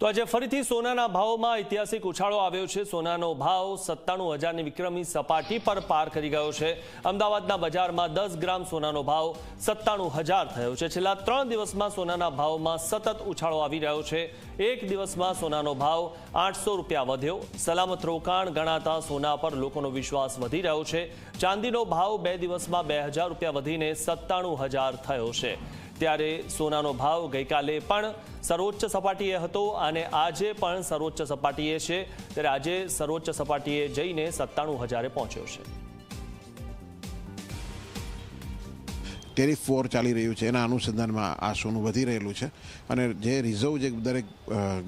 તો આજે ફરીથી સોનાના ભાવમાં ઐતિહાસિક ઉછાળો આવ્યો છે. સોનાનો ભાવ સત્તાણું હજારની વિક્રમી સપાટી પર પાર કરી ગયો છે. અમદાવાદના બજારમાં દસ ગ્રામ સોનાનો ભાવ સત્તાણું હજાર થયો છે. છેલ્લા ત્રણ દિવસમાં સોનાના ભાવમાં સતત ઉછાળો આવી રહ્યો છે. એક દિવસમાં સોનાનો ભાવ આઠસો રૂપિયા વધ્યો. સલામત રોકાણ ગણાતા સોના પર લોકોનો વિશ્વાસ વધી રહ્યો છે. ચાંદીનો ભાવ બે દિવસમાં બે રૂપિયા વધીને સત્તાણું થયો છે. ત્યારે સોનાનો ભાવ ગઈકાલે પણ સર્વોચ્ચ સપાટીએ હતો અને આજે પણ સર્વોચ્ચ સપાટીએ છે. ત્યારે આજે સર્વોચ્ચ સપાટીએ જઈને સત્તાણું હજારે પહોંચ્યો છે. ટેરિફ વોર ચાલી રહ્યું છે. એના અનુસંધાનમાં આ સોનું વધી રહેલું છે. અને જે રિઝર્વ જે દરેક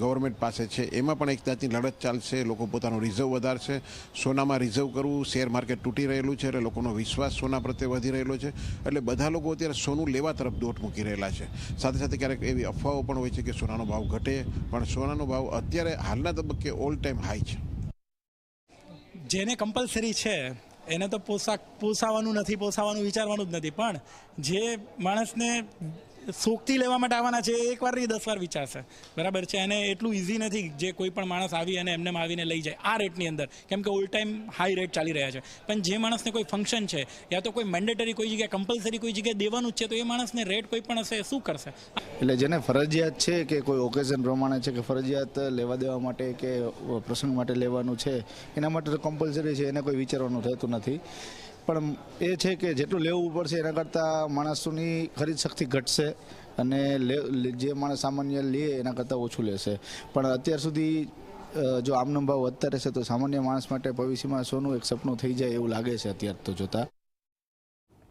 ગવર્મેન્ટ પાસે છે, એમાં પણ એક જાતની લડત ચાલશે. લોકો પોતાનું રિઝર્વ વધારશે. સોનામાં રિઝર્વ કરવું શેર માર્કેટ તૂટી રહેલું છે એટલે લોકોનો વિશ્વાસ સોના પ્રત્યે વધી રહેલો છે. એટલે બધા લોકો અત્યારે સોનું લેવા તરફ દોટ મૂકી રહેલા છે. સાથે સાથે ક્યારેક એવી અફવાઓ પણ હોય છે કે સોનાનો ભાવ ઘટે, પણ સોનાનો ભાવ અત્યારે હાલના તબક્કે ઓલ ટાઈમ હાઈ છે. જેને કમ્પલસરી છે એને તો પોશાક પોસાવાનું નથી પોસાવાનું વિચારવાનું જ નથી. પણ જે માણસને શોખથી લેવા માટે આવવાના છે. એ એકવાર નહીં દસ વાર વિચારશે બરાબર છે? અને એટલું ઇઝી નથી જે કોઈ પણ માણસ આવી અને એમને આવીને લઈ જાય આ રેટની અંદર. કેમ કે ઓલ ટાઈમ હાઈ રેટ ચાલી રહ્યા છે. પણ જે માણસને કોઈ ફંક્શન છે, યા તો કોઈ મેન્ડેટરી કોઈ જગ્યાએ કમ્પલસરી કોઈ જગ્યાએ દેવાનું જ છે, તો એ માણસને રેટ કોઈ પણ હશે શું કરશે? એટલે જેને ફરજિયાત છે કે કોઈ ઓકેઝન પ્રમાણે છે કે ફરજિયાત લેવા દેવા માટે કે પ્રસંગ માટે લેવાનું છે, એના માટે તો કમ્પલસરી છે, એને કોઈ વિચારવાનું થતું નથી. પણ એ છે કે જેટલું લેવું પડશે એના કરતાં માણસોની ખરીદ શક્તિ ઘટશે અને જે માણસ સામાન્ય લે એના કરતાં ઓછું લેશે. પણ અત્યાર સુધી જો આમનો ભાવ વધતા રહેશે તો સામાન્ય માણસ માટે ભવિષ્યમાં સોનું એક સપનું થઈ જાય એવું લાગે છે અત્યાર તો જોતા.